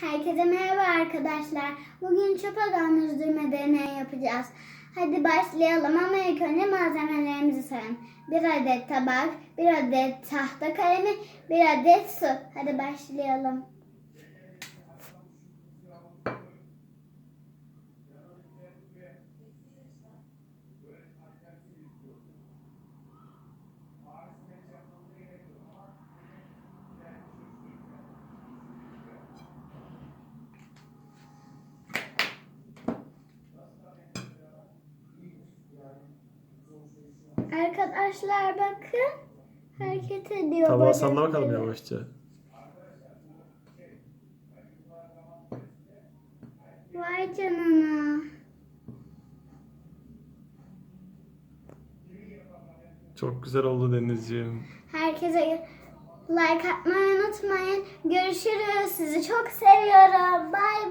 Herkese merhaba arkadaşlar. Bugün çöp adam yüzdürme deneyi yapacağız. Hadi başlayalım ama ilk önce malzemelerimizi sayalım. Bir adet tabak, bir adet tahta kalemi, bir adet su. Hadi başlayalım. Arkadaşlar bakın. Hareket ediyor. Tabağı salla bakalım yavaşça. Vay canına. Çok güzel oldu Denizciğim. Herkese like atmayı unutmayın. Görüşürüz. Sizi çok seviyorum. Bay